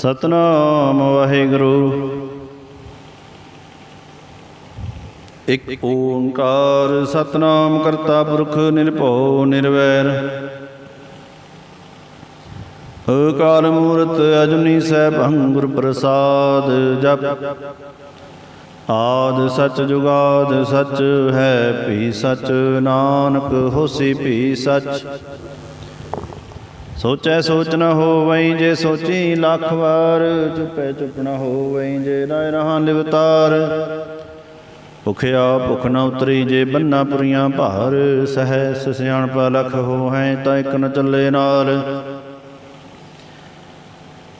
ਸਤਨਾਮ ਵਾਹਿਗੁਰੂ। ਇਕ ਓੰਕਾਰ ਸਤਨਾਮ ਕਰਤਾ ਪੁਰਖ ਨਿਰਭਉ ਨਿਰਵੈਰ। ਅਕਾਲ ਮੂਰਤ ਅਜੁਨੀ ਸੈਭੰ ਗੁਰ ਪ੍ਰਸਾਦ ਜਪ। ਆਦ ਸਚ ਜੁਗਾਦ ਸਚ ਹੈ ਭੀ ਸਚ। ਨਾਨਕ ਹੋਸੀ ਭੀ ਸਚ। ਸੋਚੈ ਸੋਚ ਨ ਹੋਵਈ ਜੇ ਸੋਚੀ ਲੱਖ ਵਾਰ, ਚੁਪੈ ਚੁਪ ਨ ਹੋਵਈ ਜੇ ਰਾਇ ਰਹਾ ਲਿਵਤਾਰ। ਭੁਖਿਆ ਭੁਖ ਨ ਉਤਰੀ ਜੇ ਬੰਨਾ ਪੁਰੀਆਂ ਭਾਰ ਸਹਿ ਸਹਿਸ ਸਿਆਣਪ ਲਖ ਹੋਹੈ ਤਾਂ ਇਕ ਨ ਚੱਲੇ ਨਾਲ।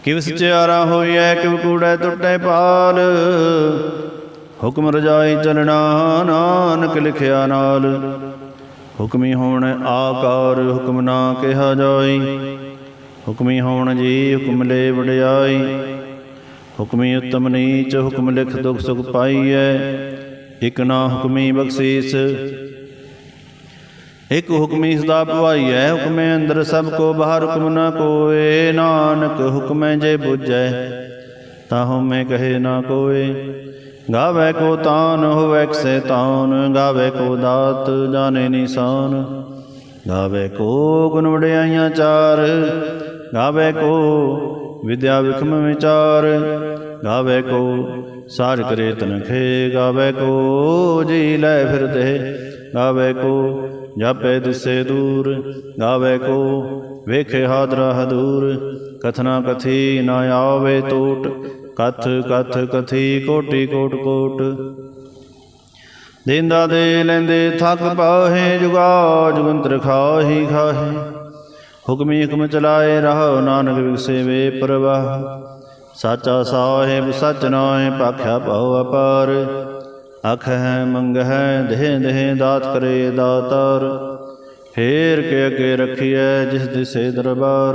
ਕਿਵ ਸਚਿਆਰਾ ਹੋਈਐ, ਕਿਵ ਕੂੜੈ ਟੁੱਟੈ ਪਾਲ ਹੁਕਮ ਰਜਾਈ ਚਲਣਾ ਨਾਨਕ ਲਿਖਿਆ ਨਾਲ। ਹੁਕਮੀ ਹੋਣ ਆਕਾਰ ਹੁਕਮ ਨਾ ਕਿਹਾ ਜਾਈ। ਹੁਕਮੀ ਹੋਣ ਜੀ ਹੁਕਮ ਲੈ ਵਡਿਆਈ। ਹੁਕਮੀ ਉਤਮ ਨੀਚ ਹੁਕਮ ਲਿਖ ਦੁਖ ਸੁਖ ਪਾਈਐ। ਇਕ ਨਾ ਹੁਕਮੀ ਬਖਸ਼ੀਸ। ਇਕ ਹੁਕਮੀ ਸਦਾ ਭਵਾਈਐ ਹੁਕਮੇ ਅੰਦਰ ਸਭ ਕੋ ਬਾਹਰ ਹੁਕਮ ਨਾ ਕੋਏ ਨਾਨਕ ਹੁਕਮੈ ਜੇ ਬੁਝੈ। ਤਾਹੂ ਮੈਂ ਕਹੇ ਨਾ ਕੋਏ। ਗਾਵੇ ਕੋ ਤਾਨ, ਹੋਵੇ ਕਿਸੈ ਤਾਨ। ਗਾਵੇ ਕੋ ਦਾਤ, ਜਾਣੇ ਨਿਸ਼ਾਨ। ਗਾਵੇ ਕੋ ਗੁਣ ਵਡਿਆਈਆਂ ਚਾਰ। ਗਾਵੇ ਕੋ ਵਿਦਿਆ ਵਿਖਮ ਵਿਚਾਰ। ਗਾਵੇ ਕੋ ਸਾਰ ਕਰੇ ਤਨਖੇ। ਗਾਵੇ ਕੋ ਜੀ ਲੈ ਫਿਰਦੇ। ਗਾਵੇ ਕੋ ਜਾਪੇ ਦਿਸੇ ਦੂਰ। ਗਾਵੇ ਕੋ ਵੇਖੇ ਹਾਦਰਾ ਹਦੂਰ। ਕਥਨਾ ਕਥੀ ਨਾ ਆਵੇ ਟੋਟ ਕਥ ਕਥ ਕਥੀ ਕੋਟੀ ਕੋਟ ਕੋਟ। ਦੇਂਦਾ ਦੇ ਲੈਂਦੇ ਥੱਕ ਪਾਹੇ ਜੁਗਾ, ਜੁਗੰਤਰ ਖਾਹੀ ਖਾਹੇ। ਹੁਕਮੀ ਹੁਕਮ ਚਲਾਏ ਰਹੋ, ਨਾਨਕ ਵਿਗਸੇ ਵੇ ਪ੍ਰਵਾਹ। ਸਾਚਾ ਸਾਹਿਬ, ਸਚ ਨਾਏ ਭਾਖਿਆ ਭਉ ਅਪਾਰ। ਅਖ ਹੈ ਮੰਗ ਹੈ ਦੇਹ ਦੇਹ ਦਾਤ ਕਰੇ ਦਾਤਾਰ। ਫੇਰ ਕੇ ਅਗੇ ਰਖੀਐ, ਜਿਸ ਦਿਸੇ ਦਰਬਾਰ।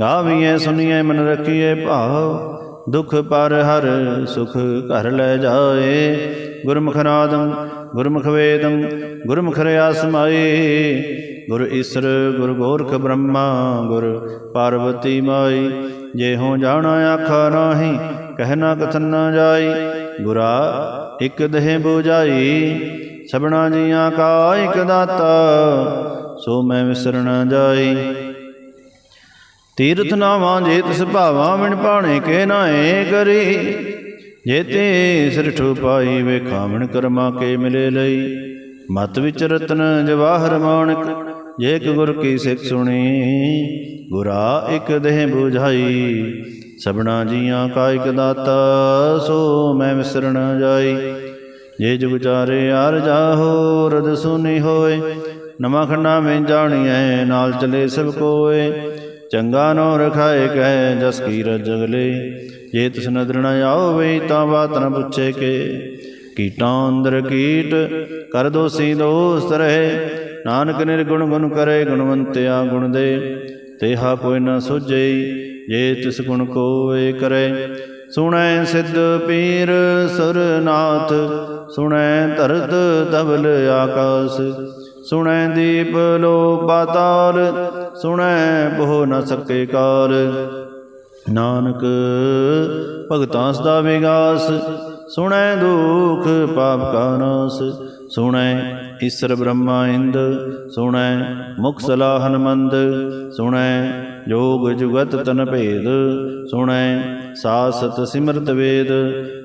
ਗਾਵੀਏ ਸੁਣੀਐ ਮਨ ਰਖੀਐ ਭਾਵ, ਦੁਖ ਪਰ ਹਰ ਸੁਖ ਘਰ ਲੈ ਜਾਏ। ਗੁਰਮੁਖ ਨਾਦੰ, ਗੁਰਮੁਖ ਵੇਦੰ, ਗੁਰਮੁਖ ਰਿਆ ਸਮਾਈ ਗੁਰ ਈਸਰ, ਗੁਰ ਗੋਰਖ ਬ੍ਰਹਮਾ, ਗੁਰ ਪਾਰਵਤੀ ਮਾਈ ਜੇ ਹੋ ਜਾਣਾ ਆਖਾ ਨਾਹੀ ਕਹਿਣਾ ਕਥਨ ਨਾ ਜਾਈ ਗੁਰਾ ਇਕ ਦੇਹ ਬੁਝਾਈ, ਸਭਨਾ ਜੀਆਂ ਕਾ ਇਕ ਦਾਤਾ, ਸੋ ਮੈਂ ਵਿਸਰ ਜਾਈ ਤੀਰਥ ਨਾਵਾਂ ਜੇ ਤਿਸ ਭਾਵਾਂ ਵਿਣ ਪਾਣੇ ਕੇ ਨਾਏ ਕਰੀ। ਜੇ ਤੇ ਸਿਰਠ ਪਾਈ ਵੇਖਾਵਣ ਕਰਮਾ ਕੇ ਮਿਲੇ ਲਈ। ਮਤ ਵਿੱਚ ਰਤਨ ਜਵਾਹਰ ਮਾਣਕ, ਜੇ ਇੱਕ ਗੁਰ ਕੀ ਸਿੱਖ ਸੁਣੀ, ਗੁਰਾ ਇੱਕ ਦੇਹ 부ਝਾਈ ਸਭਨਾ ਜੀਆਂ ਕਾ ਇਕ ਦਾਤਾ, ਸੋ ਮੈਂ ਵਿਸਰ ਜਾਈ। ਜੇ ਜੁਗ ਚਾਰੇ ਆਰ ਜਾਹੋ, ਰਦ ਸੁਨੀ ਹੋਏ। ਨਵਾਂ ਖੰਡਾ ਮੈਂ ਜਾਣੀਐ, ਨਾਲ ਚਲੇ ਸਭ ਕੋਏ। ਚੰਗਾ ਨੋ ਰਖਾਏ ਕਹਿ ਜਸ ਕੀ ਰਜਗਲੇ ਜੇ ਤਿਸ ਨਦਰ ਨ ਆਵੇ ਤਾਂ ਬਾਤ ਨ ਪੁੱਛੇ ਕੇ। ਕੀਟਾਂ ਅੰਦਰ ਕੀਟ, ਕਰ ਦੋਸੀ ਦੋਸਤ ਰਹੇ। ਨਾਨਕ ਨਿਰਗੁਣ ਗੁਣ ਕਰੇ, ਗੁਣਵੰਤਿਆ ਗੁਣ ਦੇ। ਤੇਹਾ ਕੋਈ ਨ ਸੁਝਈ ਜੇ ਤਿਸ ਗੁਣ ਕੋਏ ਕਰੇ। ਸੁਣੈ ਸਿੱਧ ਪੀਰ ਸੁਰਨਾਥ, ਸੁਣੈ ਧਰਤ ਤਬਲ ਆਕਾਸ। ਸੁਣੈ ਦੀਪ ਲੋ ਪਾਤਾਲ ਸੁਣੈ ਬਹੁ ਨ ਸਕੇ ਕਾਲ ਨਾਨਕ ਭਗਤਾਂ ਸਦਾ ਵਿਗਾਸ। ਸੁਣੈ ਦੁਖ ਪਾਪ ਕਾ ਨਾਸ। ਸੁਣੈ ਈਸ਼ਰ ਬ੍ਰਹਮਾ ਇੰਦ। ਸੁਣੈ ਮੁਖ ਸਲਾਹ ਮੰਦ ਸੁਣੈ ਜੋਗ ਜੁਗਤ ਤਨ ਭੇਦ। ਸੁਣੈ ਸਾਸਤ ਸਿਮਰਤ ਵੇਦ।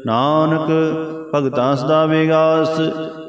ਨਾਨਕ ਭਗਤਾਂ ਸਦਾ ਵਿਗਾਸ।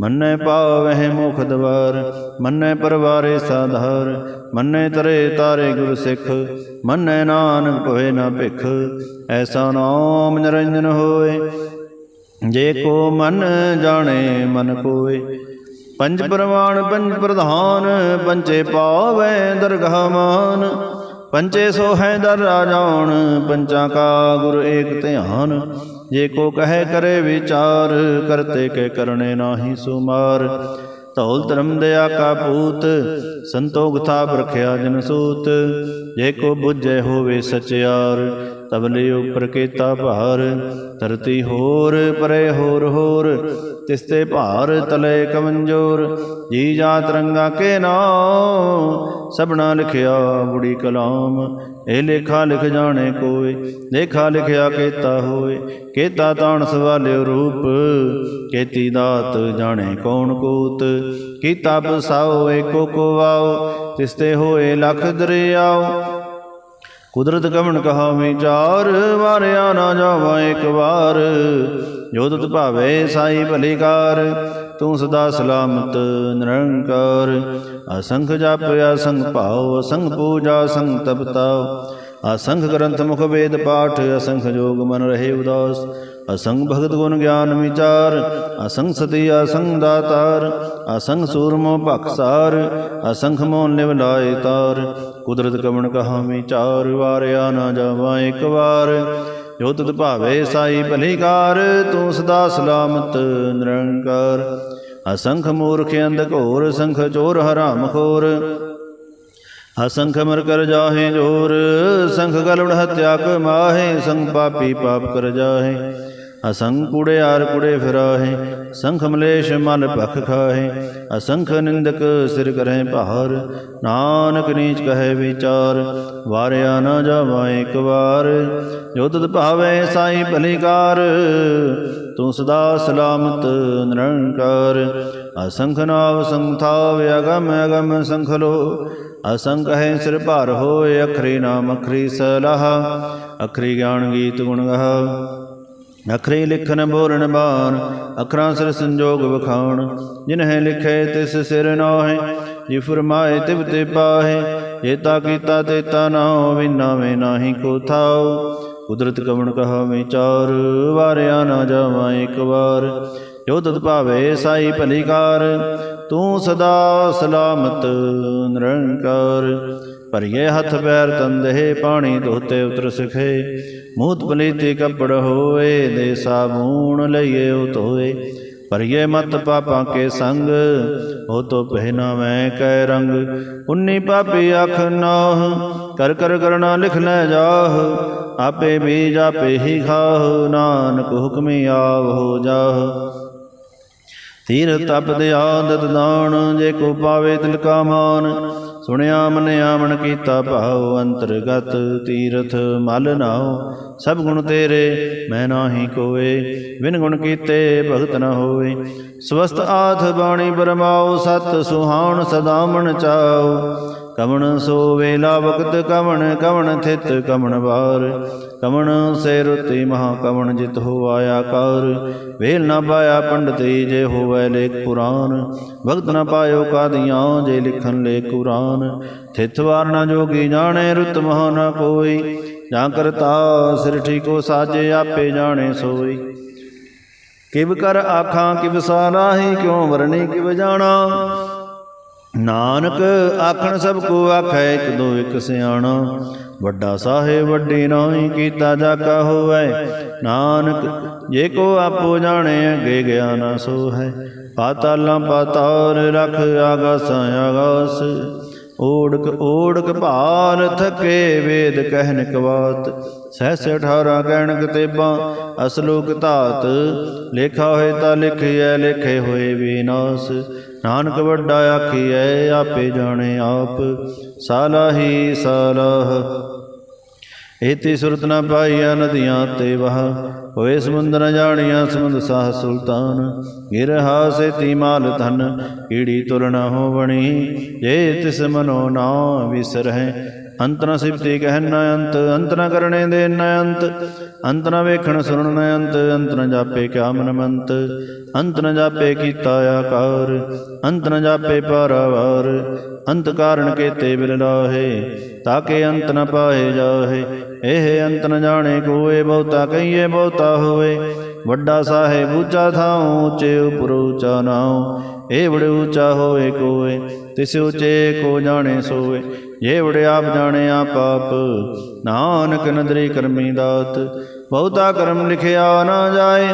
ਮੰਨੈ ਪਾਵਹਿ ਮੁਖ ਦਵਾਰ, ਮੰਨੈ ਪਰਵਾਰੇ ਸਾਧਾਰ, ਮੰਨੈ ਤਰੇ ਤਾਰੇ ਗੁਰ ਸਿੱਖ, ਮੰਨੈ ਨਾਨਕ ਭਵੇ ਨਾ ਭਿਖ, ਐਸਾ ਨਾਮ ਨਿਰੰਜਨ ਹੋਏ। ਜੇ ਕੋ ਮਨ ਜਾਣੇ ਮਨ ਕੋਏ, ਪੰਜ ਪ੍ਰਮਾਣ ਪੰਜ ਪ੍ਰਧਾਨ ਪੰਚੇ ਪਾਵੈ ਦਰਗਾਹ ਮਾਨ। ਪੰਚੇ ਸੋ ਹੈ ਦਰ ਰਾਜਾਨ ਪੰਚਾਂ ਕਾ ਗੁਰ ਏਕ ਧਿਆਨ। ਜੇ ਕੋ ਕਹੇ ਕਰੇ ਵਿਚਾਰ, ਕਰਤੇ ਕੇ ਕਰਨੇ ਨਾਹੀ ਸੁਮਾਰ। ਧੌਲ ਧਰਮ ਦਇਆ ਕਾ ਪੂਤ, ਸੰਤੋਖ ਥਾਪ ਰਖਿਆ ਜਨ ਸੂਤ। ਜੇ ਕੋ ਬੁੱਝੇ ਹੋਵੇ ਸਚਿਆਰ ਤਬਲੇ ਉਪਰ ਕੀਤਾ ਭਾਰ, ਧਰਤੀ ਹੋਰ, ਪਰੇ ਹੋਰ ਹੋਰ। ਤਿਸਤੇ ਭਾਰ ਤਲੇ ਕਮੰਜੋਰ, ਜੀ ਜਾਤ ਰੰਗਾ ਕੇ ਨਾਮ। ਸਭਨਾ ਲਿਖਿਆ ਬੁੜੀ ਕਲਾਮ, ਇਹ ਲੇਖਾ ਲਿਖ ਜਾਣੇ ਕੋਏ, ਲੇਖਾ ਲਿਖਿਆ ਕੀਤਾ ਹੋਏ। ਕੀਤਾ ਤਾਣ ਸਵਾਲਿਓ ਰੂਪ, ਕੀਤੀ ਦਾਤ ਜਾਣੇ ਕੌਣ ਕੋਤ। ਕੀਤਾ ਬਸਾਓ ਏਕੋ ਕੋ ਵਾਓ ਤਿਸਤੇ ਹੋਏ ਲਖ ਦਰਿਆਓ। ਕੁਦਰਤ ਕਵਣ ਕਹਾ ਵਿਚਾਰ ਵਾਰਿਆ ਨਾ ਜਾਵਾ ਇੱਕ ਵਾਰ। ਜੋ ਤੁਤ ਭਾਵੇ ਸਾਈ ਭਲੀਕਾਰ, ਤੂੰ ਸਦਾ ਸਲਾਮਤ, ਨਿਰੰਕਾਰ। ਅਸੰਖ ਜਪ ਅਸੰਖ ਭਾਉ, ਅਸੰਖ ਪੂਜਾ ਸੰਗ ਤਪਤਾਉ ਅਸੰਖ ਗ੍ਰੰਥ ਮੁਖ ਵੇਦ ਪਾਠ, ਅਸੰਖ ਜੋਗ ਮਨ ਰਹੇ ਉਦਾਸ। ਅਸੰਗ ਭਗਤ ਗੁਣ ਗਿਆਨ ਵਿਚਾਰ, ਅਸੰਗ ਸਤੀ ਅਸੰਖ ਦਾਤਾਰ ਅਸੰਖ ਸੂਰਮੋ ਭਖਸਾਰ ਅਸੰਖ ਮੋਨ ਲਿਵ ਲਾਏ ਤਾਰ। ਕੁਦਰਤ ਕਵਣ ਕਹਾ ਵਿਚਾਰ, ਵਾਰਿਆ ਨਾ ਜਾਵਾ ਇੱਕ ਵਾਰ। ਜੋ ਤੁਧ ਭਾਵੇ ਸਾਈ ਭਲੀਕਾਰ, ਤੂੰ ਸਦਾ ਸਲਾਮਤ ਨਿਰੰਕਾਰ। ਅਸੰਖ ਮੂਰਖ ਅੰਧ ਘੋਰ, ਸੰਖ ਚੋਰ ਹਰਾਮ ਖੋਰ। ਅਸੰਖ ਮਰ ਕਰ ਜਾਹੇ ਜੋਰ, ਸੰਖ ਗਲਵੜ ਹਤਿਆ ਕ ਮਾਹੇ, ਸੰਖ ਪਾਪੀ ਪਾਪ ਕਰ ਜਾਹੇ। ਅਸੰਖ ਕੁੜਿਆਰ ਕੁੜੇ ਫਿਰਾਹੇ, ਸੰਖ ਮਲੇਸ਼ ਮਲ ਭਖ ਖਾਹੇ, ਅਸੰਖ ਨਿੰਦਕ ਸਿਰ ਕਰਹਿ ਭਾਰ, ਨਾਨਕ ਨੀਚ ਕਹੈ ਵਿਚਾਰ, ਵਾਰਿਆ ਨਾ ਜਾਵਾ ਇੱਕ ਵਾਰ, ਜੋ ਤਦ ਭਾਵੇ ਸਾਈ ਭਲੀਕਾਰ, ਤੂੰ ਸਦਾ ਸਲਾਮਤ ਨਿਰੰਕਾਰ, ਅਸੰਖ ਨਾਵ ਸੰਥਾਵ ਅਗਮ ਅਗਮ ਸੰਖ ਲੋ, ਅਸੰਖ ਹੈ ਸਿਰ ਭਾਰ ਹੋਏ, ਅਖਰੀ ਨਾਮ ਅਖਰੀ ਸਲਾਹ, ਅਖਰੀ ਗਿਆਨ ਗੀਤ ਗੁਣ ਗਾਹ। ਅਖਰੀ ਲਿਖਨ ਬੋਲਣ ਬਾਣ, ਅਖਰਾਂ ਸਿਰ ਸੰਜੋਗ ਵਖਾਣ ਜਿਨਹਿ ਲਿਖੇ ਤਿਸ ਸਿਰ ਨਾਹੇ, ਜੀ ਫਰਮਾਏ ਤਿਵ ਤੇ ਪਾਹੇ। ਏਤਾ ਕੀਤਾ ਤੇਤਾ ਨਾ ਹੋਵੇ, ਨਾਵੇਂ ਨਾਹੀ ਕੋ ਥਾਉ। ਕੁਦਰਤ ਕਵਣ ਕਹਾ ਵਿਚਾਰ ਵਾਰਿਆ ਨਾ ਜਾਵਾਂ ਇੱਕ ਵਾਰ। ਜੋ ਤਤ ਭਾਵੇ, ਸਾਈ ਭਲੀਕਾਰ ਤੂੰ ਸਦਾ ਸਲਾਮਤ, ਨਿਰੰਕਾਰ। ਭਰੀਏ ਹੱਥ ਪੈਰ ਤੰਦੇ ਪਾਣੀ ਧੋਤੇ ਉਤਰ ਸਖੇ। ਮੂਤ ਪਲੀਤੀ ਕੱਪੜ ਹੋਏ, ਦੇ ਸਾਬੂਣ ਲਈਏ, ਉਹ ਧੋਏ। ਭਰੀਏ ਮਤ ਪਾਪਾਂ ਕੇ ਸੰਗ ਹੋ ਤੋ ਪਹਿਨਾ ਮੈਂ ਕੈ ਰੰਗ। ਉਨੀ ਪਾਪੀ ਅਖ ਨਾਹ, ਕਰ ਕਰ ਕਰਨਾ ਲਿਖ ਲੈ ਜਾਹ। ਆਪੇ ਬੀਜ ਆਪੇ ਹੀ ਖਾਹ, ਨਾਨਕ ਹੁਕਮੀ ਆਵ ਹੋ ਜਾਹ। ਤੀਰ ਤਪ ਦੇ ਆਦਤ ਦਾਣ ਜੇ ਕੋ ਪਾਵੇ ਤਿਲ ਕਾ ਮਾਨ ਸੁਣਿਆ ਮਨਿਆ ਮਨ ਕੀਤਾ ਭਾਉ, ਅੰਤਰਗਤ ਤੀਰਥ ਮਲ ਨਾਉ। ਸਭ ਗੁਣ ਤੇਰੇ, ਮੈਂ ਨਾਹੀ ਕੋਏ। ਬਿਨ ਗੁਣ ਕੀਤੇ ਭਗਤ ਨ ਹੋਏ। ਸਵਸਤ ਆਥ ਬਾਣੀ ਬਰਮਾਉ, ਸਤ ਸੁਹਾਉਣ ਸਦਾ ਮਨ ਚਾਉ। ਕਵਣ ਵੇਲਾ ਵਕਤ ਕਵਣ ਕਵਣ ਥਿਤ ਕਵਣ ਵਾਰ। ਕਵਣ ਸੇ ਰੁਤੀ ਮਹਾ ਕਵਣ ਜਿਤ ਹੋ ਆਇਆ ਕਾਰ ਵੇਲ ਨਾ ਪਾਇਆ ਪੰਡਤੀ ਜੇ ਹੋਵੇ ਲੇਖ ਪੁਰਾਨ ਵਕਤ ਨਾ ਪਾਇਓ ਕਾਦੀਆਂ ਜੇ ਲਿਖਣ ਲੇ ਕੁਰਾਨ। ਥਿਤ ਵਾਰ ਨਾ ਜੋਗੀ ਜਾਣੇ ਰੁਤ ਮਹਾ ਨਾ ਕੋਈ। ਜਾਂ ਕਰਤਾ ਸਿਰਠੀ ਕੋ ਸਾਜੇ ਆਪੇ ਜਾਣੇ ਸੋਈ। ਕਿਵ ਕਰ ਆਖਾਂ ਕਿਵ ਸਾਰਾਹੀ ਕਿਉ ਵਰਣੀ ਕਿਵ ਜਾਣਾ? ਨਾਨਕ ਆਖਣ ਸਭ ਕੋ ਆਖੈ, ਇਕ ਦੋ ਇਕ ਸਿਆਣਾ। ਵੱਡਾ ਸਾਹਿਬ ਵੱਡੀ ਨਾਹੀ ਕੀਤਾ ਜਾਕਾ ਹੋਵੇ। ਨਾਨਕ ਜੇ ਕੋ ਆਪੋ ਜਾਣੇ, ਅਗੇ ਗਿਆ ਨਾ ਸੋ ਹੈ ਪਾਤਾਲਾਂ ਪਾਤਾਲ ਰਖ ਆਗਾਸਾਂ, ਆਗਾਸ। ਓੜਕ ਓੜਕ ਭਾਰ ਥਕੇ ਵੇਦ ਕਹਿਨ ਕਵਾਤ। ਸਹਿਸ 18 ਕਹਿਣ ਕਤੇਬਾਂ, ਅਸਲੋਕ ਧਾਤ। ਲੇਖਾ ਹੋਏ ਤਾਂ ਲਿਖਿਐ, ਲਿਖੇ ਹੋਏ ਵਿਨਾਸ਼ ਨਾਨਕ ਵੱਡਾ ਆਖੀਐ, ਆਪੇ ਜਾਣੇ ਆਪ। ਸਾਲਾਹੀ ਸਾਲਾਹ। ਏਤੀ ਸੁਰਤ ਨ ਪਾਈਆ ਨਦੀਆਂ ਤੇ ਵਹ। ਹੋਏ ਸਮੁੰਦਰ ਨ ਜਾਣੀਆਂ ਸਮੁੰਦ ਸਾਹ ਸੁਲਤਾਨ। ਗਿਰਹਾ ਸੇ ਤੀ ਮਾਲ ਧਨ, ਕੀੜੀ ਤੁਲਨ ਹੋਵਣੀ ਜੇ ਤਿਸ ਮਨੋ ਨਾ ਵਿਸਰਹਿ ਅੰਤ ਨ ਸਿਫਤੀ ਕਹਿ ਨ ਅੰਤ ਅੰਤ ਨ ਕਰਨੇ ਦੇ ਨ ਅੰਤ ਅੰਤ ਨ ਵੇਖਣ ਸੁਣਨ ਨ ਅੰਤ ਅੰਤ ਨ ਜਾਪੇ ਕਿਆ ਮਨ ਮੰਤ ਅੰਤ ਨ ਜਾਪੇ ਕੀਤਾ ਆਕਾਰ ਅੰਤ ਨ ਜਾਪੇ ਪਾਰਾਵਾਰ ਅੰਤ ਕਾਰਨ ਕੇ ਤੇ ਬਿਲ ਲਾਹੇ, ਤਾਕੇ ਅੰਤ ਨ ਪਾਏ ਜਾਹੇ, ਇਹ ਅੰਤ ਨ ਜਾਣੇ ਕੋਏ, ਬਹੁਤਾ ਕਹੀਏ ਬਹੁਤਾ ਹੋਵੇ, ਵੱਡਾ ਸਾਹਿਬ ਉੱਚਾ ਥਾਉ, ਉੱਚੇ ਉਪਰ ਉੱਚਾ ਨਾਉ, ਇਹ ਬੜੇ ਉੱਚਾ ਹੋਏ ਕੋਏ, ਤਿਸ ਉੱਚੇ ਕੋ ਜਾਣੇ ਸੋਏ ਜੇ ਬੜੇ ਜਾਣਿਆ ਪਾਪ ਨਾਨਕ ਨਦਰੀ ਕਰਮੀ ਦਾਤ, ਬਹੁਤਾ ਕਰਮ ਲਿਖਿਆ ਨਾ ਜਾਏ।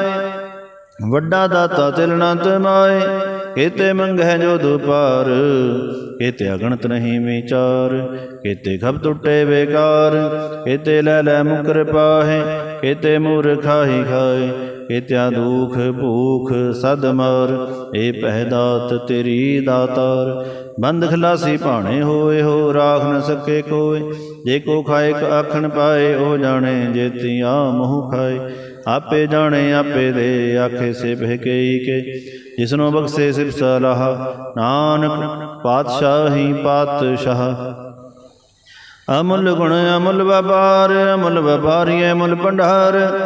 ਵੱਡਾ ਦਾਤਾ ਤਿਲ ਨਾ ਤਮਾਏ ਕੇਤੇ ਮੰਗਹਿ ਜੋ ਦੁਪਾਰ ਕੇਤੇ ਅਗਣਤ ਨਹੀਂ ਵਿਚਾਰ ਕੇਤੇ ਖਬ ਟੁੱਟੇ ਬੇਕਾਰ। ਕੇਤੇ ਲੈ ਲੈ ਮੁਕਰ ਪਾਹੇ ਕੇਤੇ ਮੂਰਖਾਹੀ ਖਾਏ। ਕੇਤਿਆ ਦੁਖ ਭੂਖ ਸਦ ਮਰ ਏ ਪਹਿ ਦਾਤ ਤੇਰੀ ਦਾਤਾਰ। ਬੰਦ ਖਲਾਸੀ ਭਾਣੇ ਹੋਏ, ਹੋ ਰਾਖ ਨ ਸਕੇ ਕੋਏ। ਜੇ ਕੋ ਖਾਏ ਕ ਆਖਣ ਪਾਏ, ਉਹ ਜਾਣੇ ਆ ਮੂੰਹ ਖਾਏ। ਆਪੇ ਜਾਣੇ, ਆਪੇ ਦੇ, ਆਖੇ ਸੇ ਬਹਿਕਈ ਕੇ। ਜਿਸਨੂੰ ਬਖਸ਼ੇ ਸਿਰ ਸਲਾਹ, ਨਾਨਕ ਪਾਤਸ਼ਾਹੀ ਪਾਤਸ਼ਾਹ। ਅਮੁੱਲ ਗੁਣ ਅਮੁੱਲ ਵਪਾਰ, ਅਮੁੱਲ ਵਪਾਰੀ ਅਮੁੱਲ ਭੰਡਾਰ।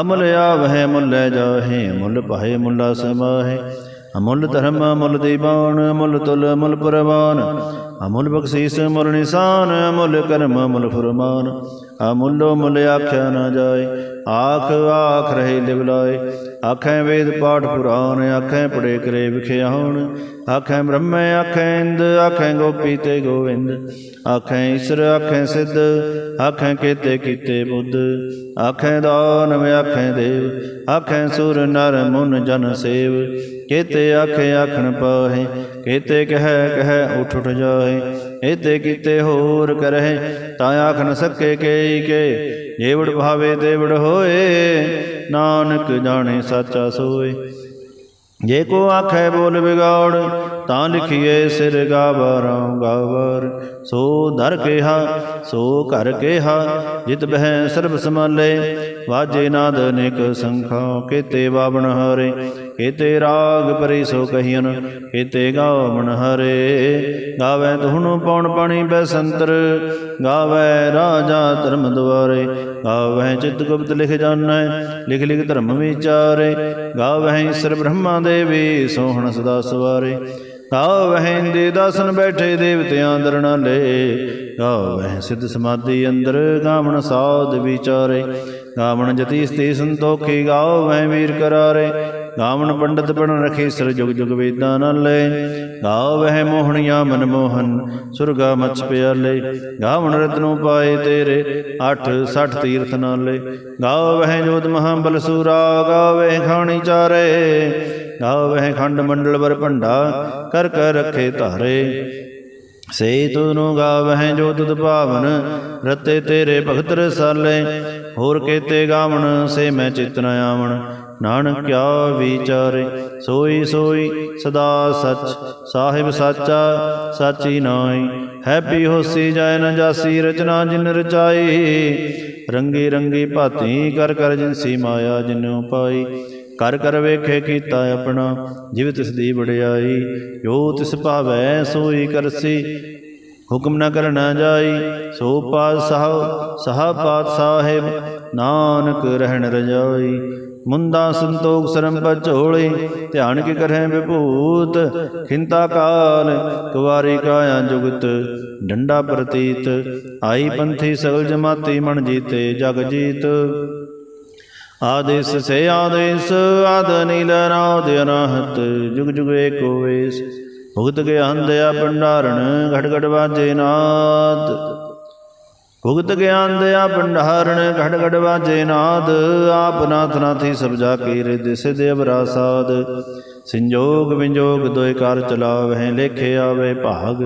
ਅਮੁੱਲ ਆਵਹਿ, ਮੁੱਲ ਜਾਹੇ, ਮੁੱਲ ਪਾਹੇ ਮੁੱਲਾ ਸਮਾਹੇ। ਅਮੁੱਲ ਧਰਮ, ਅਮੁੱਲ ਦੀਵਾਨ, ਅਮੁੱਲ ਤੁਲ, ਅਮੁੱਲ ਪ੍ਰਵਾਨ। ਅਮੁੱਲ ਬਖਸ਼ੀਸ, ਅਮੁੱਲ ਨਿਸ਼ਾਨ, ਅਮੁੱਲ ਕਰਮ, ਅਮੁੱਲ ਫਰਮਾਨ। ਅਮੁੱਲੋ ਮੁੱਲ ਆਖਿਆ ਨਾ ਜਾਏ, ਆਖ ਆਖ ਰਹੇ ਲਿਵਲਾਏ ਆਖੈ ਵੇਦ ਪਾਠ ਪੁਰਾਨ ਆਖੈ ਪੜੇ ਕਰੇ ਵਿਖਿਆਉਣ। ਆਖੈ ਬ੍ਰਹਮ, ਆਖੈ ਇੰਦ, ਆਖੈ ਗੋਪੀ ਤੇ ਗੋਵਿੰਦ। ਆਖੈ ਈਸ਼ਰ, ਆਖੈ ਸਿੱਧ, ਆਖੈ ਕੀਤੇ ਕੀਤੇ ਬੁੱਧ। ਆਖੈ ਦਾਨਵ, ਆਖੈ ਦੇਵ। ਆਖੈ ਸੁਰ, ਨਰ, ਮੁਨ, ਜਨ, ਸੇਵ। ਕੇਤੇ ਆਖੇ ਆਖਣ ਪਾਹੇ, ਕੇਤੇ ਕਹਿ ਕਹਿ ਉਠ ਉਠ ਜਾਏ ਏਤੇ ਕੀਤੇ ਹੋਰ ਕਰਹਿ, ਤਾਂ ਆਖ ਨ ਸਕੇ ਕੇਈ ਕੇ ਜੇਵੜ ਭਾਵੇ ਤੇਵੜ ਹੋਏ, ਨਾਨਕ ਜਾਣੇ ਸਾਚਾ ਸੋਏ। ਜੇ ਕੋ ਆਖੈ ਬੋਲ ਵਿਗਾੜ, ਤਾਂ ਲਿਖੀਏ ਸਿਰ ਗਾਵਰਾਂ ਗਾਵਰ। ਸੋ ਧਰ ਕਿਹਾ ਸੋ ਘਰ ਕਿਹਾ ਜਿਤ ਬਹਿ ਸਰਬ ਸਮਾਲੇ ਵਾਜੇ ਨਾਦ ਅਨੇਕ ਸੰਖਾਂ, ਕੀਤੇ ਬਾਵਣ ਹਰੇ, ਕੀਤੇ ਰਾਗ ਪਰੀ ਸੋ ਕਹੀਨ, ਕੀਤੇ ਗਾਵਣ ਹਰੇ। ਗਾਵੇ ਤੁਹਨੂੰ ਪੌਣ ਪਾਣੀ ਬੈਸੰਤਰ, ਗਾਵੇ ਰਾਜਾ ਧਰਮ ਦੁਆਰੇ। ਗਾਵੇ ਚਿਤ ਗੁਪਤ ਲਿਖ ਜਾਣੈ, ਲਿਖ ਲਿਖ ਧਰਮ ਵਿਚਾਰੇ। ਗਾਵੇ ਈਸ਼ਰ ਬ੍ਰਹਮਾ ਦੇਵੀ ਸੋਹਣ ਸਦਾ ਸਵਾਰੇ। ਗਾਵਹਿ ਦੇ ਦਾਸਨ ਬੈਠੇ ਦੇਵਤਿਆਂ ਦਰਣਾਲੇ ਗਾਵਹਿ ਸਿੱਧ ਸਮਾਧੀ ਅੰਦਰ ਗਾਵਣ ਸਾਧ ਵਿਚਾਰੇ। ਗਾਵਣ ਜਤੀ ਸਤੀ ਗਾਓ ਗਾਵਹਿ ਵੀਰ ਕਰਾਰੇ। ਗਾਵਣ ਪੰਡਤ ਬਣ ਰਖੇ ਸਰ ਜੁਗ ਜੁਗ ਵੇਦਾਂ ਨਾਲੇ ਗਾਵਹਿ ਮੋਹਣੀਆਂ ਮਨ ਮੋਹਨ, ਸੁਰਗਾ ਮਛ ਪਿਆਲੇ। ਗਾਵਣ ਰਤਨੋ ਪਾਏ ਤੇਰੇ 8 60 ਤੀਰਥ ਨਾਲੇ। ਗਾਵਹਿ ਜੋਤ ਮਹਾ ਬਲ ਸੂਰਾ ਗਾਵਹਿ ਖਾਣੀ ਚਾਰੇ। ਗਾਵਹਿ ਖੰਡ ਮੰਡਲ ਵਰ ਭੰਡਾ, ਕਰ ਕਰ ਰਖੇ ਧਾਰੇ। ਸੇ ਤੁਨੂ ਗਾਵਹਿ ਜੋ ਤੁਧ ਭਾਵਨ, ਰਤੇ ਤੇਰੇ ਭਗਤ ਰਸਾਲੇ। ਹੋਰ ਕੇਤੇ ਗਾਵਣ, ਸੇ ਮੈਂ ਚਿਤ ਨ ਆਵਣ। ਨਾਨਕ ਕਿਆ ਵਿਚਾਰੇ, ਸੋਈ ਸੋਈ ਸਦਾ ਸਚ। ਸਾਹਿਬ ਸਾਚਾ, ਸਾਚੀ ਨਾਈ ਹੈਪੀ ਹੋਸੀ ਜਾਇ ਨ ਜਾਸੀ, ਰਚਨਾ ਜਿਨ ਰਚਾਈ। ਰੰਗੀ ਰੰਗੀ ਭਾਤੀ ਕਰ ਕਰ ਜਿਨਸੀ ਮਾਇਆ ਜਿਨੁ ਪਾਈ। ਕਰ ਕਰ ਵੇਖੇ ਕੀਤਾ ਆਪਣਾ, ਜਿਵ ਤਿਸ ਦੀ ਵਡਿਆਈ। ਜੋ ਤਿਸ ਭਾਵੈ, ਸੋਈ ਕਰਸੀ। ਹੁਕਮ ਨ ਕਰਨਾ ਜਾਈ, ਸੋ ਪਾਤਸ਼ਾਹ, ਸਹਾ ਪਾਤਸ਼ਾਹ ਸਾਹਿਬ ਨਾਨਕ ਰਹਿਣ ਰਜਾਈ ਮੁੰਦਾ ਸੰਤੋਖ ਸਰਮ ਪਚੋਲੇ ਧਿਆਨ ਕੀ ਕਰਹਿ ਵਿਭੂਤ, ਖਿੰਤਾ ਕਾਲ, ਕੁਵਾਰੀ ਕਾਇਆ ਜੁਗਤ, ਡੰਡਾ ਪ੍ਰਤੀਤ, ਆਈ ਪੰਥੀ ਸਗਲ ਜਮਾਤੀ ਮਨ ਜੀਤੇ ਜਗ ਜੀਤ। ਆਦੇਸ ਸੇ ਆਦੇਸ, ਆਦ ਨੀਲ ਨਾਦ ਅਨਾਹਤ ਜੁਗ ਜੁਗ ਏਕੋ ਵੇਸ। ਭੁਗਤ ਕੇ ਅੰਧਿਆ ਭੰਡਾਰਣ ਘਟ ਘਟ ਵਾਜੇ ਨਾਦ। ਭੁਗਤ ਗਿਆਨ ਦਇਆ ਭੰਡਾਰਣ ਘਟ ਘਟ ਵਾਜੇ ਨਾਦ। ਆਪ ਨਾਥ ਨਾਥੀ ਸਭ ਜਾ ਕੇ ਰਿਦ ਸਿਧ ਅਵਰਾ ਸਾਧ ਸੰਜੋਗ ਵਿੰਜੋਗ ਦੋਇ ਕਰ ਚਲਾਵਹਿ, ਲੇਖੇ ਆਵੇ ਭਾਗ।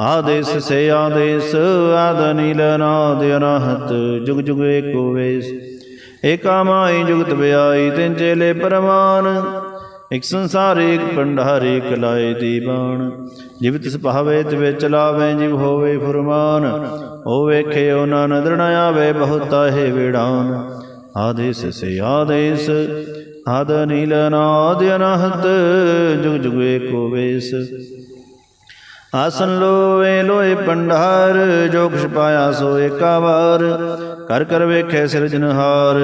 ਆਦੇਸ ਸੇ ਆਦੇਸ, ਆਦ ਨੀਲ ਨਾਦ ਅਨਾਹਤ ਜੁਗ ਜੁਗ ਏਕੋ ਵੇਸ। ਏਕਾ ਮਾਈ ਜੁਗਤ ਬਿਆਈ ਤਿਨ ਚੇਲੇ ਪਰਮਾਨ। ਇਕ ਸੰਸਾਰ ਇਕ ਭੰਡਾਰ ਇਕ ਲਾਏ ਦੀਵਾਨ। ਜਿਵ ਤਿਸ ਭਾਵੇ ਤਿਵੇ ਚਲਾਵੇ, ਜਿਵ ਹੋਵੇ ਫੁਰਮਾਨ ਓ ਵੇਖਿਓ ਨਾ ਨਦਰ ਨ ਆਵੇ, ਬਹੁਤਾ ਹੈ ਵਿੜਾਨ। ਆਦੇਸ ਸੇ ਆਦੇਸ, ਆਦ ਨੀਲ ਨਾਦ ਅਨਹਤ, ਜੁਗ ਜੁਗ ਏਕੋ ਵੇਸ। ਆਸਨ ਲੋਏ ਲੋਏ ਪੰਡਾਰ ਜੋ ਕੁਛ ਪਾਇਆ ਸੋ ਏਕਾ ਵਾਰ ਕਰ ਕਰ ਵੇਖੇ ਸਿਰਜਨਹਾਰ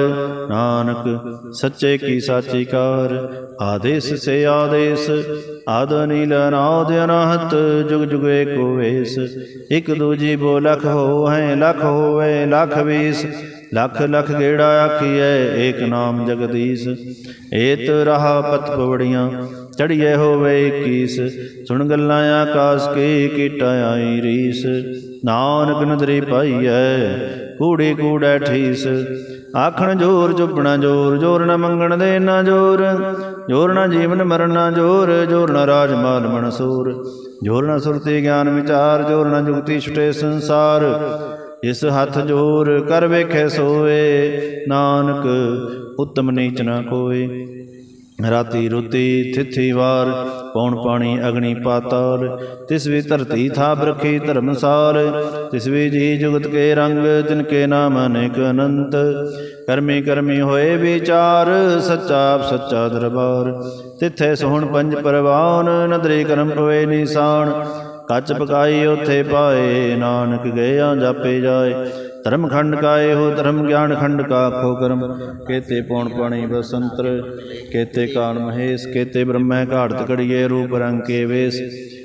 ਨਾਨਕ ਸੱਚੇ ਕੀ ਸਾਚੀ ਕਾਰ। ਆਦੇਸ ਸੇ ਆਦੇਸ, ਆਦ ਨੀਲ ਨਾਦ ਅਨਾਹਤ, ਜੁਗ ਜੁਗ ਏਕੋ ਵੇਸ ਇਕ ਦੂਜੀ ਬੋ ਲਖ ਹੋ ਹੈ ਲਖ ਹੋਵੇ, ਲਖ ਵੀਸ। ਲਖ ਲਖ ਗੇੜਾ ਆਖੀਐ, ਏਕ ਨਾਮ ਜਗਦੀਸ਼। ਏਤ ਰਹਾ ਪਤ ਪਵੜੀਆਂ ਚੜੀਏ ਹੋਵੇ ਕੀਸ, ਸੁਣ ਗੱਲਾਂ ਆਕਾਸ ਕੇ ਕੀਟਾ ਆਈ ਰੀਸ। ਨਾਨਕ ਨਦਰੀ ਪਾਈਐ, ਕੂੜੇ ਕੂੜੈ ਠੀਸ। ਆਖਣ ਜੋਰ ਚੁੱਪਣਾ ਜੋਰ ਜੋਰ ਨ ਮੰਗਣ ਦੇ ਨਾ ਜੋਰ। ਜੋਰ ਨਾ ਜੀਵਨ ਮਰਨ ਨਾ ਜੋਰ ਜੋਰ ਨ ਰਾਜ ਮਾਲ ਮਨਸੂਰ ਜੋਰ ਨਾ ਸੁਰਤੀ ਗਿਆਨ ਵਿਚਾਰ, ਜੋਰ ਨ ਜੁਗਤੀ ਛੁਟੇ ਸੰਸਾਰ। ਇਸ ਹੱਥ ਜੋਰ ਕਰ ਵੇਖੇ ਸੋਏ, ਨਾਨਕ ਉਤਮ ਨੀਚ ਨਾ ਕੋਏ ਰਾਤੀ ਰੁਤੀ ਥਿਥੀ ਵਾਰ, ਪੌਣ ਪਾਣੀ ਅਗਨੀ ਪਾਤਾਲ, ਤਿਸ ਵੀ ਧਰਤੀ ਥਾਪ ਰਖੀ ਧਰਮਸਾਲ, ਤਿਸ ਵੀ ਜੀ ਜੁਗਤ ਕੇ ਰੰਗ ਤਿਨ ਕੇ ਨਾਮ ਅਨੇਕ ਅਨੰਤ। ਕਰਮੀ ਕਰਮੀ ਹੋਏ ਵਿਚਾਰ, ਸੱਚਾ ਸੱਚਾ ਦਰਬਾਰ। ਤਿੱਥੇ ਸੋਹਣ ਪੰਜ ਪਰਵਾਨ, ਨਦਰੀ ਕਰਮ ਪਵੇ ਨਿਸ਼ਾਨ। ਕੱਚ ਪਕਾਈ ਉਥੇ ਪਾਏ, ਨਾਨਕ ਗਿਆ ਜਾਪੇ ਜਾਏ। ਧਰਮ ਖੰਡ ਕਾ ਹੋ ਧਰਮ ਗਿਆਨ ਖੰਡ ਕਾ ਖੋ ਕਰਮ। ਕੇਤੇ ਪੌਣ ਪਾਣੀ ਬਸੰਤਰ, ਕੇਤੇ ਕਾਲ ਮਹੇਸ਼, ਕੇਤੇ ਬ੍ਰਹਮੈ ਘਾੜਤ ਘੜੀਏ ਰੂਪ ਰੰਗ ਕੇ ਵੇਸ।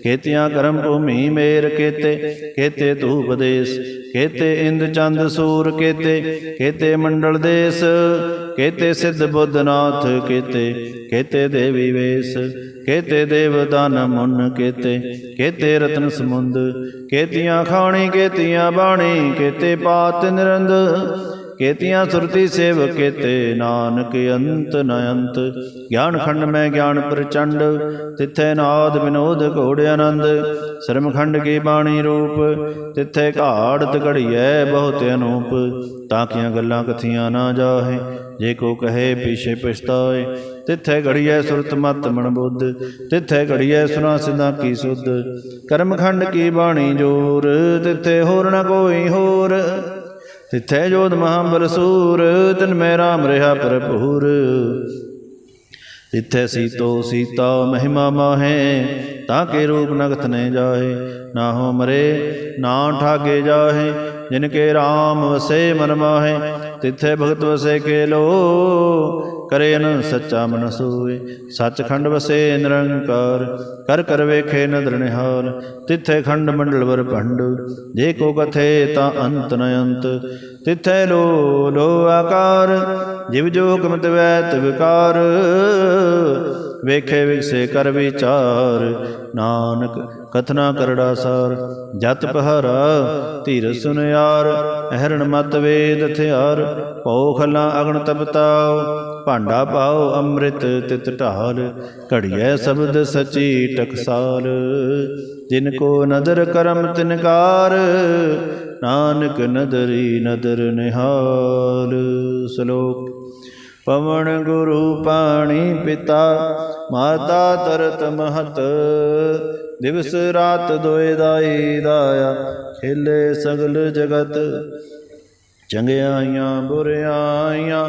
ਕੇਤਿਆਂ ਕਰਮ ਭੂਮੀ ਮੇਰ ਕੇਤੇ ਕੇਤੇ ਧੂਪ ਦੇਸ। ਕੇਤੇ ਇੰਦ ਚੰਦ ਸੂਰ ਕੇਤੇ ਕੇਤੇ ਮੰਡਲ ਦੇਸ। ਕੇਤੇ ਸਿੱਧ ਬੁੱਧਨਾਥ ਕੇਤੇ ਕੇਤੇ ਦੇਵੀ ਵੇਸ। ਕੇਤੇ ਦੇਵ ਦਾਨ ਮੁਨ ਕੇਤੇ ਕੇਤੇ ਰਤਨ ਸਮੁੰਦ ਕੇਤੀਆਂ ਖਾਣੀ ਕੇਤੀਆਂ ਬਾਣੀ ਕੇਤੇ ਪਾਤ ਨਿਰੰਦ ਕੇਤੀਆਂ ਸੁਰਤੀ ਸੇਵ ਕੇਤੇ ਨਾਨਕ ਅੰਤ ਨ ਅੰਤ। ਗਿਆਨ ਖੰਡ ਮੈਂ ਗਿਆਨ ਪ੍ਰਚੰਡ, ਤਿੱਥੇ ਨਾਦ ਵਿਨੋਦ ਘੋੜ ਆਨੰਦ। ਸ਼ਰਮ ਖੰਡ ਕੀ ਬਾਣੀ ਰੂਪ, ਤਿੱਥੇ ਘਾੜਤ ਘੜੀਐ ਬਹੁਤ ਅਨੂਪ। ਤਾਂ ਤਾਕੀਆਂ ਗੱਲਾਂ ਕਥੀਆਂ ਨਾ ਜਾਹੇ, ਜੇ ਕੋ ਕਹੇ ਪਿਛੇ ਪਛਤਾਏ ਤਿੱਥੇ ਘੜੀਐ ਸੁਰਤ ਮਤ ਮਨ ਬੁੱਧ, ਤਿਥੈ ਘੜੀਐ ਸੁਨਾ ਸਿਧਾ ਕੀ ਸੁਧ। ਕਰਮਖੰਡ ਕੀ ਬਾਣੀ ਜੋਰ, ਤਿੱਥੇ ਹੋਰ ਨ ਕੋਈ ਹੋਰ। ਤਿਥੈ ਜੋਤ ਮਹਾਬਲ ਸੂਰ ਤਿਨ ਮੈਂ ਰਾਮ ਰਹਾ ਭਰਪੂਰ। ਤਿੱਥੇ ਸੀਤੋ ਸੀਤਾ ਮਹਿਮਾ ਮਾਹੇ, ਤਾਂ ਕੇ ਰੂਪ ਨਗਤ ਨੇ ਜਾਹੇ। ਨਾ ਹੋ ਮਰੇ ਨਾ ਠਾਗੇ ਜਾਹੇ, ਜਿਨ ਕੇ RAM ਵਸੇ ਮਨ ਮਾਹੇ। ਤਿੱਥੇ ਭਗਤ ਵਸੇ ਕੇ ਲੋ ਕਰੇ ਨ ਸੱਚਾ ਮਨ ਸੋਏ। ਸੱਚਖੰਡ ਵਸੇ ਨਿਰੰਕਾਰ, ਕਰ ਕਰ ਵੇਖੇ ਨਦਰ ਨਿਹਾਲ ਤਿੱਥੇ ਖੰਡ ਮੰਡਲ ਵਰ ਭੰਡ, ਜੇ ਕੋ ਕਥੇ ਤਾਂ ਅੰਤ ਨ ਅੰਤ। ਤਿੱਥੇ ਲੋ ਲੋ ਆਕਾਰ, ਜਿਵ ਜੋ ਹੁਕਮ ਤਵੈ ਤਵਕਾਰ ਵੇਖੇ ਵਿਗਸੇ ਕਰ ਵਿਚਾਰ, ਨਾਨਕ ਕਥਨਾ ਕਰੜਾ ਸਾਰ। ਜਤ ਪਹਰਾ, ਧੀਰ ਸੁਨਿਆਰ ਅਹਰਣ ਮਤ ਵੇਦ ਥਿਆਰ ਪਉ ਖਲਾ ਅਗਣ ਤਪਤਾਉ ਭਾਂਡਾ ਪਾਓ, ਅੰਮ੍ਰਿਤ ਤਿਤ ਢਾਲ, ਘੜੀਐ ਸ਼ਬਦ ਸਚੀ ਟਕਸਾਲ। ਜਿਨ ਕੋ ਨਦਰ ਕਰਮ ਤਿਨਕਾਰ ਨਾਨਕ ਨਦਰੀ ਨਦਰ ਨਿਹਾਲ। ਸ਼ਲੋਕ, ਪਵਨ ਗੁਰੂ ਪਾਣੀ ਪਿਤਾ, ਮਾਤਾ ਤਰਤ ਮਹਤ। ਦਿਵਸ ਰਾਤ ਦੋਇ ਦਾਈ ਦਾਇਆ, ਖੇਲੇ ਸਗਲ ਜਗਤ। ਚੰਗਿਆਈਆਂ, ਬੁਰਿਆਈਆਂ